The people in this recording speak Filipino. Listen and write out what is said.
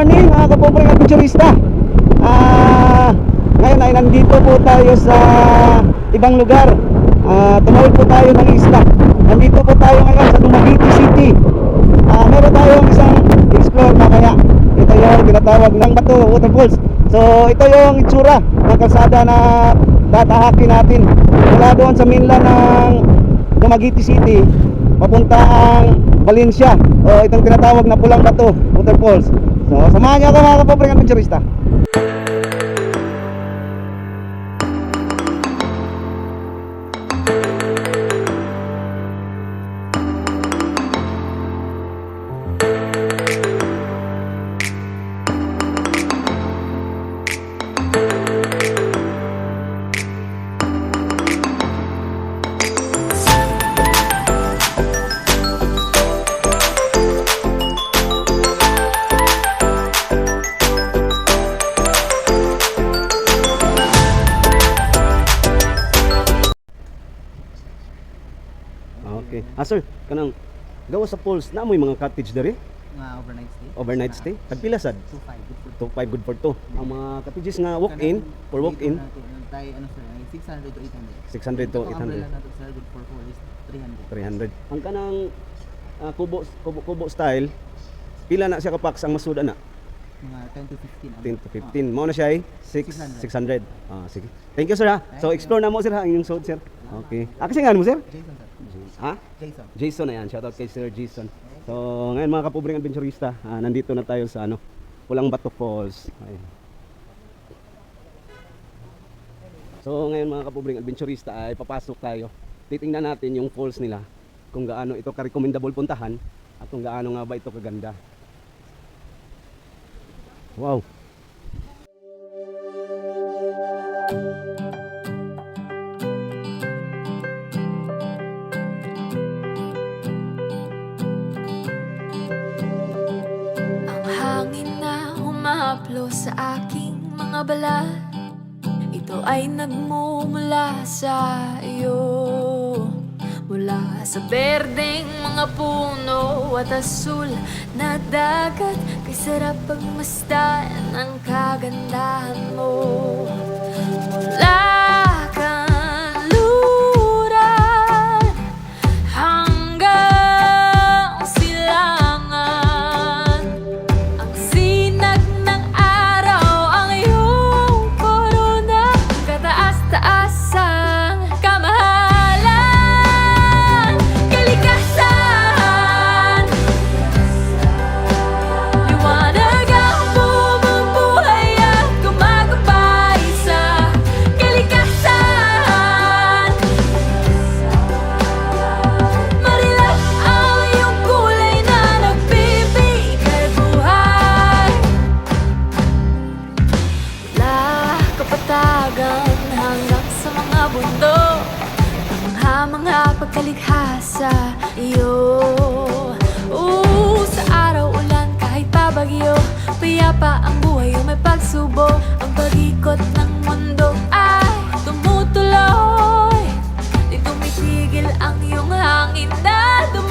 morning mga kapobreng adventurista Ah, Ngayon ay nandito po tayo sa ibang lugar. Ah, Tumawid po tayo ng isla. Nandito po tayo ngayon sa Dumaguete City. Ah, Meron tayong isang explore mamaya. Ito yung tinatawag ng Bato Waterfalls So ito yung itsura ng kalsada na tatahakin natin. Mula doon sa mainland ng Dumaguete City papuntang Valencia o itong tinatawag na Pulang Bato Waterfalls so samahan niyo ako mga kapobreng adventurista okay ah sir kanang gawa sa falls na mo mga cottage dere Nga overnight stay. overnight stay tagpila sad 2-5. Good for to 5 good for to ang mga cottages nga walk in for walk in Tayo ano sir, ay 600 to 800. 600 to Ito, ang umbrella 800 natin sir, good for 4 is 300. 300 ang kanang ah, kubo, kubo kubo style pila na siya kapaks ang masud na Mga 10 to 15. ano. 10 to 15 mao na siya ay 6 600 600. ah sige thank you sir ha so Thank you. explore na mo sir ha ang inyong suod sir okay ah kasi nga mo sir Ah, Jason sir. Ha Jason. Jason na yan. Shoutout kay Sir Jason. So, ngayon mga kapobreng adventurista, ah, nandito na tayo sa ano, Pulang Bato Falls. Ayun. So, ngayon mga kapobreng adventurista ay papasok tayo. Titingnan natin yung falls nila kung gaano ito ka-recommendable puntahan at kung gaano nga ba ito kaganda. Wow. Humahaplo sa aking mga balat Ito ay nagmumula sa iyo Mula sa berdeng mga puno at asul na dagat Kay sarap pagmasdan ang kagandahan mo. Mula Ang mga pagkalikha sa iyo. Oo, sa araw ulan kahit pa bagyo Payapa ang buhay o may pagsubok Ang pag-ikot ng mundo ay tumutuloy Di tumitigil ang iyong hangin na dumaan